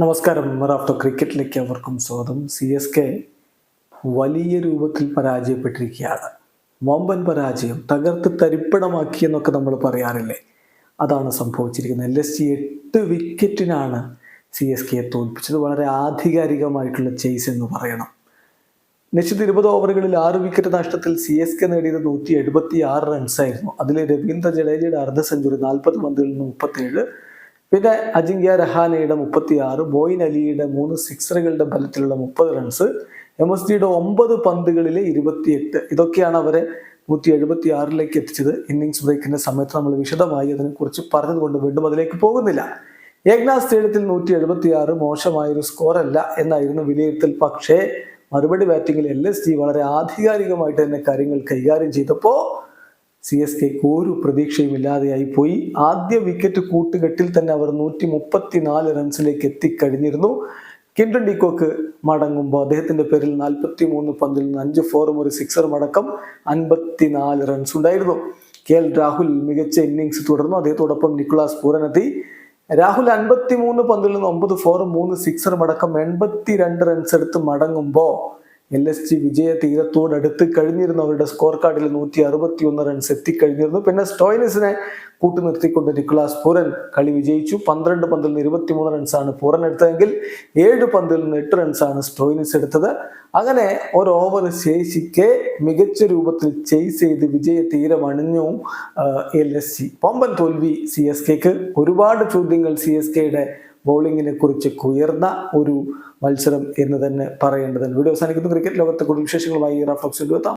നമസ്കാരം. റാഫ്റ്റോ ക്രിക്കറ്റിലേക്ക് അവർക്കും സ്വാഗതം. സി എസ് കെ വലിയ രൂപത്തിൽ പരാജയപ്പെട്ടിരിക്കുകയാണ്. വമ്പൻ പരാജയം തകർത്ത് തരിപ്പണമാക്കി എന്നൊക്കെ നമ്മൾ പറയാറില്ലേ? അതാണ് സംഭവിച്ചിരിക്കുന്നത്. എൽ എസ് ജി എട്ട് വിക്കറ്റിനാണ് സി എസ് കെയെ തോൽപ്പിച്ചത്. വളരെ ആധികാരികമായിട്ടുള്ള ചേസ് എന്ന് പറയണം. നിശ്ചിത ഇരുപത് ഓവറുകളിൽ ആറ് വിക്കറ്റ് നഷ്ടത്തിൽ സി എസ് കെ നേടിയത് നൂറ്റി എഴുപത്തി ആറ് റൺസായിരുന്നു. അതിൽ രവീന്ദ്ര ജഡേജയുടെ അർദ്ധ സെഞ്ചുറി നാൽപ്പത് പന്തുകളിൽ നിന്ന് മുപ്പത്തേഴ് പിന്നെ അജിങ്ക്യ രഹാനയുടെ മുപ്പത്തി ആറ് ബോയിൻ അലിയുടെ മൂന്ന് സിക്സറുകളുടെ ബലത്തിലുള്ള മുപ്പത് റൺസ് എം എസ് ഡിയുടെ ഒമ്പത് പന്തുകളിലെ ഇരുപത്തിയെട്ട്. ഇതൊക്കെയാണ് അവരെ നൂറ്റി എഴുപത്തി ആറിലേക്ക് എത്തിച്ചത്. ഇന്നിങ്സ് ബ്രേക്കിന്റെ സമയത്ത് നമ്മൾ വിശദമായി അതിനെക്കുറിച്ച് പറഞ്ഞതുകൊണ്ട് വീണ്ടും അതിലേക്ക് പോകുന്നില്ല. ഏകനാഥ് സ്റ്റേഡിയത്തിൽ നൂറ്റി എഴുപത്തി ആറ് മോശമായൊരു സ്കോറല്ല എന്നായിരുന്നു വിലയിരുത്തൽ. പക്ഷേ മറുപടി ബാറ്റിങ്ങിൽ എൽ എസ് ജി വളരെ ആധികാരികമായിട്ട് തന്നെ കാര്യങ്ങൾ കൈകാര്യം ചെയ്തപ്പോൾ സി എസ് കെക്ക് ഒരു പ്രതീക്ഷയും ഇല്ലാതെയായി പോയി. ആദ്യ വിക്കറ്റ് കൂട്ടുകെട്ടിൽ തന്നെ അവർ നൂറ്റി മുപ്പത്തിനാല് റൺസിലേക്ക് എത്തിക്കഴിഞ്ഞിരുന്നു. കിൻഡൻ ഡിക്കോക്ക് മടങ്ങുമ്പോൾ അദ്ദേഹത്തിന്റെ പേരിൽ നാൽപ്പത്തി മൂന്ന് പന്തിൽ നിന്ന് അഞ്ച് ഫോറും ഒരു സിക്സറും അടക്കം അൻപത്തിനാല് റൺസ് ഉണ്ടായിരുന്നു. കെ എൽ രാഹുൽ മികച്ച ഇന്നിങ്സ് തുടർന്നു. അദ്ദേഹത്തോടൊപ്പം നിക്കുളാസ് പൂരനെത്തി. രാഹുൽ അൻപത്തി മൂന്ന് പന്തിൽ നിന്ന് ഒമ്പത് ഫോറും മൂന്ന് സിക്സറും അടക്കം എൺപത്തി രണ്ട് റൺസ് എടുത്ത് മടങ്ങുമ്പോൾ എൽ എസ് ജി വിജയ തീരത്തോടടുത്ത് കഴിഞ്ഞിരുന്നു അവരുടെ സ്കോർ കാർഡിൽ നൂറ്റി അറുപത്തി ഒന്ന് റൺസ് എത്തിക്കഴിഞ്ഞിരുന്നു. പിന്നെ സ്റ്റോയിനിസിനെ കൂട്ടി നിർത്തിക്കൊണ്ട് നിക്കുളാസ് പൂരൻ കളി വിജയിച്ചു. പന്ത്രണ്ട് പന്തിൽ നിന്ന് ഇരുപത്തിമൂന്ന് റൺസാണ് പൂരൻ എടുത്തതെങ്കിൽ ഏഴ് പന്തിൽ നിന്ന് എട്ട് റൺസാണ് സ്റ്റോയിനിസ് എടുത്തത്. അങ്ങനെ ഒരു ഓവർ ശേഷിക്കെ മികച്ച രൂപത്തിൽ ചെയ്സ് ചെയ്ത് വിജയ തീരമണിഞ്ഞു എൽ എസ് ജി പമ്പൻ തോൽവി സി എസ് കെക്ക് ഒരുപാട് ചോദ്യങ്ങൾ സി എസ് കെയുടെ ബൗളിങ്ങിനെ കുറിച്ച് ഉയർന്ന ഒരു മത്സരം എന്ന് തന്നെ പറയേണ്ടതുണ്ട്. വീഡിയോ അവസാനിക്കുന്നു. ക്രിക്കറ്റ് ലോകത്തെ കൂടുതൽ വിശേഷങ്ങളുമായി റഫ്ലക്സ് എത്താം.